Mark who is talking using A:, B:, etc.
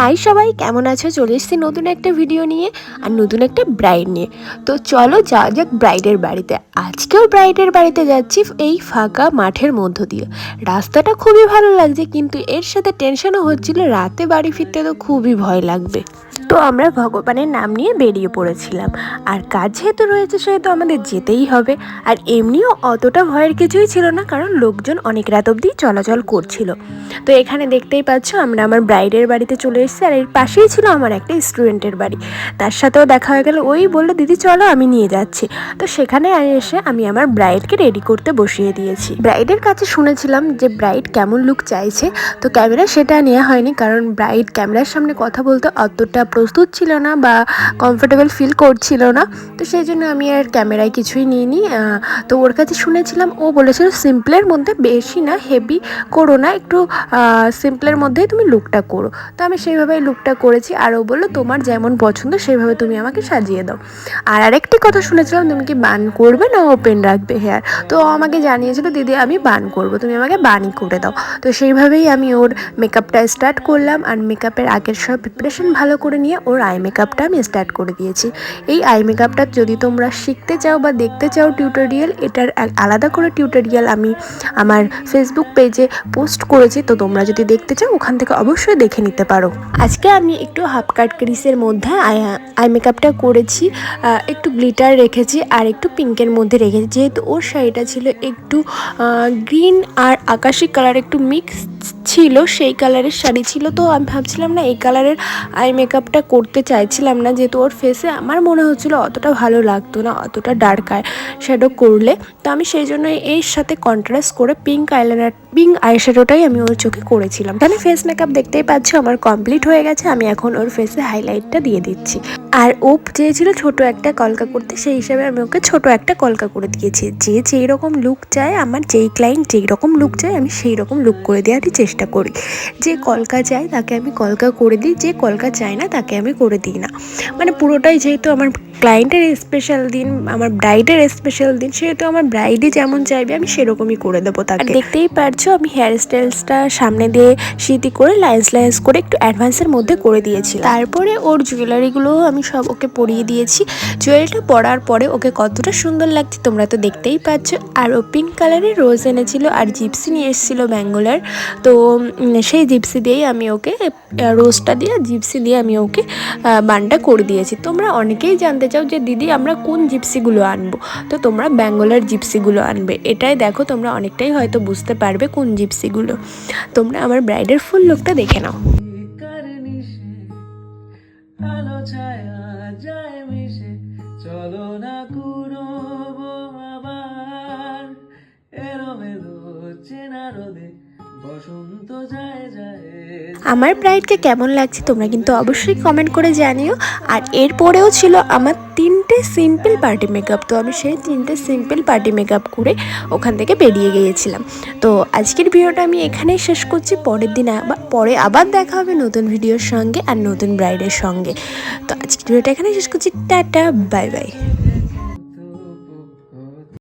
A: High সবাই, কেমন আছো? চলে এসছি নতুন একটা ভিডিও নিয়ে আর নতুন একটা ব্রাইড নিয়ে। তো চলো যাওয়া যাক ব্রাইডের বাড়িতে। আজকেও ব্রাইডের বাড়িতে যাচ্ছি এই ফাঁকা মাঠের মধ্য দিয়ে। রাস্তাটা খুবই ভালো লাগছে, কিন্তু এর সাথে টেনশনও হচ্ছিল, রাতে বাড়ি ফিরতে তো খুবই ভয় লাগবে। তো আমরা ভগবানের নাম নিয়ে বেরিয়ে পড়েছিলাম। আর কাজ যেহেতু রয়েছে সেহেতু আমাদের যেতেই হবে। আর এমনিও অতটা ভয়ের কিছুই ছিল না, কারণ লোকজন অনেক রাত অবধি চলাচল করছিল। তো এখানে দেখতেই পাচ্ছ, আমরা আমার ব্রাইডের বাড়িতে চলে এসেছি, আর এর পাশেই ছিল আমার একটা স্টুডেন্টের বাড়ি। তার সাথেও দেখা হয়ে গেল, ওই বলল, দিদি, চলো, আমি নিয়ে যাচ্ছি। তো সেখানে এসে আমি আমার ব্রাইডকে রেডি করতে বসিয়ে দিয়েছি। ব্রাইডের কাছে শুনেছিলাম যে ব্রাইড কেমন লুক চাইছে, তো ক্যামেরা সেটা নেওয়া হয়নি, কারণ ব্রাইড ক্যামেরার সামনে কথা বলতে অতটা প্রস্তুত ছিল না বা কমফোর্টেবল ফিল করছিল না। তো সেই জন্য আমি আর ক্যামেরায় কিছুই নিইনি। তো ওর কাছে শুনেছিলাম ও বলেছিল সিম্পলের মধ্যে বেশি না হেভি করো না একটু সিম্পলের মধ্যেই তুমি লুকটা করো। তো আমি সেইভাবেই লুকটা করেছি আর ও বলল তোমার যেমন পছন্দ সেইভাবে তুমি আমাকে সাজিয়ে দাও। আর আরেকটি কথা শুনেছিলাম তুমি কি বান করবে না ওপেন রাখবে হেয়ার তো ও আমাকে জানিয়েছিল দিদি আমি বান করব তুমি আমাকে বানই করে দাও। তো সেইভাবেই আমি ওর মেকআপটা স্টার্ট করলাম। আর মেকআপের আগের সব প্রিপারেশন ভালো করে নিয়ে ওর আই মেকআপটা আমি স্টার্ট করে দিয়েছি। এই আই মেকআপটা যদি তোমরা শিখতে চাও বা দেখতে চাও টিউটোরিয়াল এটার আলাদা করে টিউটোরিয়াল আমি আমার ফেসবুক পেজে পোস্ট করেছি, তো তোমরা যদি দেখতে চাও, ওখান থেকে অবশ্যই দেখে নিতে পারো। আজকে আমি একটু হাফ কাট ক্রিসের মধ্যে আই মেকআপটা করেছি একটু গ্লিটার রেখেছি আর একটু পিঙ্কের মধ্যে রেখেছি। যেহেতু ওর শাড়িটা ছিল একটু গ্রিন আর আকাশি কালার একটু মিক্স ছিল, সেই কালারের শাড়ি ছিল, তো আমি ভাবছিলাম না এই কালারের আই মেকআপটা করতে চাইছিলাম না, যেহেতু ওর ফেসে আমার মনে হচ্ছিল অতটা ভালো লাগতো না, অতটা ডার্ক আই শ্যাডো করলে। তো আমি সেই জন্য এর সাথে কন্ট্রাস্ট করে পিঙ্ক আইলাইনার পিঙ্ক আই শ্যাডোটাই আমি ওর চোখে করেছিলাম। তাহলে ফেস মেকআপ দেখতেই পাচ্ছ, আমার কমপ্লিট হয়ে গেছে, আমি এখন ওর ফেসে হাইলাইটটা দিয়ে দিচ্ছি। আর ও চেয়েছিল ছোট একটা কলকা করতে, সেই হিসাবে আমি ওকে ছোট একটা কলকা করে দিয়েছি। যে যেই রকম লুক চায়, আমার যেই ক্লায়েন্ট যেই রকম লুক চায়, আমি সেই রকম লুক করে দেওয়ারই চেষ্টা করি। যে কলকা চায়, তাকে আমি কলকা করে দিই, যে কলকা চায় না তাকে আমি করে দিই না। মানে পুরোটাই যেহেতু আমার ক্লায়েন্টের স্পেশাল দিন আমার ব্রাইডের স্পেশাল দিন সেহেতু আমার ব্রাইডই যেমন চাইবে আমি সেরকমই করে দেবো তাকে। দেখতেই পারছ আমি হেয়ার স্টাইলসটা সামনে দিয়ে সিটি করে লাইন্স লাইন্স করে একটু অ্যাডভান্সের মধ্যে করে দিয়েছি তারপরে ওর জুয়েলারিগুলো আমি সব ওকে পরিয়ে দিয়েছি। জুয়েলারিটা পরার পরে ওকে কতটা সুন্দর লাগছে তোমরা তো দেখতেই পাচ্ছ। আর ও পিঙ্ক কালারের রোজ এনেছিল আর জিপসি নিয়ে এসেছিল ব্যাঙ্গোলার তো সেই জিপসি দিয়েই আমি ওকে রোজটা দিয়ে জিপসি দিয়ে আমি ওকে বানটা করে দিয়েছি। তোমরা অনেকেই জানতে চাও যে, দিদি, আমরা কোন জিপসিগুলো আনব? তো তোমরা ব্যাঙ্গলার জিপসিগুলো আনবে। এটাই দেখো, তোমরা অনেকটাই হয়তো বুঝতে পারবে কোন জিপসিগুলো। তোমরা আমার ব্রাইডের ফুল লোকটা দেখে নাও।
B: চলো না
A: আমার ব্রাইডকে কেমন লাগছে তোমরা কিন্তু অবশ্যই কমেন্ট করে জানিও। আর এরপরেও ছিল আমার তিনটে সিম্পল পার্টি মেকআপ তো আমি সেই তিনটে সিম্পল পার্টি মেকআপ করে ওখান থেকে বেরিয়ে গিয়েছিলাম। তো আজকের ভিডিওটা আমি এখানেই শেষ করছি। পরের দিন আবার পরে আবার দেখা হবে নতুন ভিডিওর সঙ্গে আর নতুন ব্রাইডের সঙ্গে। তো আজকের ভিডিওটা এখানেই শেষ করছি। Tata bye bye